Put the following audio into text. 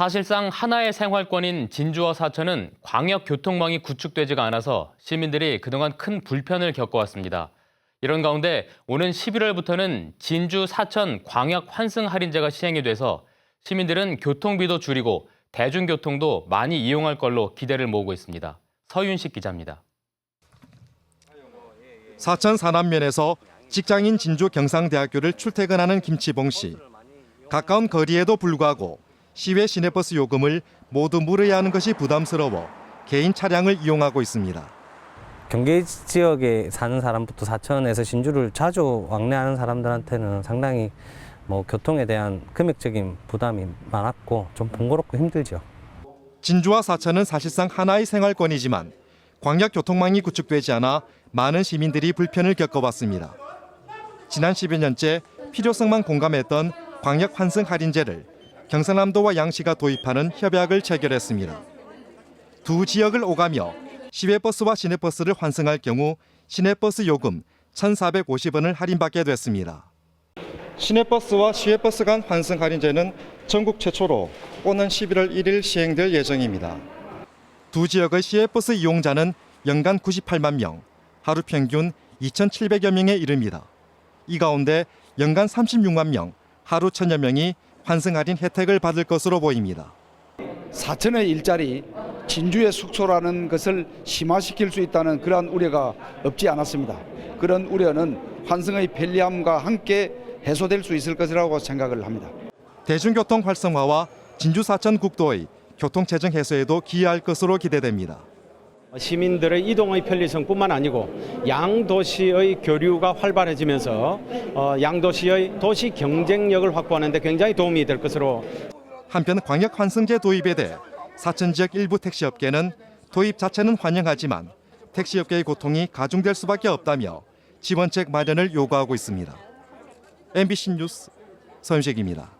사실상 하나의 생활권인 진주와 사천은 광역 교통망이 구축되지가 않아서 시민들이 그동안 큰 불편을 겪어왔습니다. 이런 가운데 오는 11월부터는 진주 사천 광역 환승 할인제가 시행이 돼서 시민들은 교통비도 줄이고 대중교통도 많이 이용할 걸로 기대를 모으고 있습니다. 서윤식 기자입니다. 사천 산안면에서 직장인 진주 경상대학교를 출퇴근하는 김치봉 씨. 가까운 거리에도 불구하고 시외 시내버스 요금을 모두 물어야 하는 것이 부담스러워 개인 차량을 이용하고 있습니다. 경계 지역에 사는 사람부터 사천에서 진주를 자주 왕래하는 사람들한테는 상당히 뭐 교통에 대한 금액적인 부담이 많았고 좀 번거롭고 힘들죠. 진주와 사천은 사실상 하나의 생활권이지만 광역 교통망이 구축되지 않아 많은 시민들이 불편을 겪어왔습니다. 지난 10여 년째 필요성만 공감했던 광역 환승 할인제를 경상남도와 양시가 도입하는 협약을 체결했습니다. 두 지역을 오가며 시외버스와 시내버스를 환승할 경우 시내버스 요금 1,450원을 할인받게 됐습니다. 시내버스와 시외버스 간 환승 할인제는 전국 최초로 오는 11월 1일 시행될 예정입니다. 두 지역의 시외버스 이용자는 연간 98만 명, 하루 평균 2,700여 명에 이릅니다. 이 가운데 연간 36만 명, 하루 1,000여 명이 환승 할인 혜택을 받을 것으로 보입니다. 사천의 일자리, 진주의 숙소라는 것을 심화시킬 수 있다는 그러한 우려가 없지 않았습니다. 그런 우려는 환승의 편리함과 함께 해소될 수 있을 것이라고 생각을 합니다. 대중교통 활성화와 진주 사천 국도의 교통 체증 해소에도 기여할 것으로 기대됩니다. 시민들의 이동의 편리성뿐만 아니고 양도시의 교류가 활발해지면서 어, 양도시의 도시 경쟁력을 확보하는 데 굉장히 도움이 될 것으로 한편 광역 환승제 도입에 대해 사천 지역 일부 택시업계는 도입 자체는 환영하지만 택시업계의 고통이 가중될 수밖에 없다며 지원책 마련을 요구하고 있습니다. MBC 뉴스 서윤식입니다.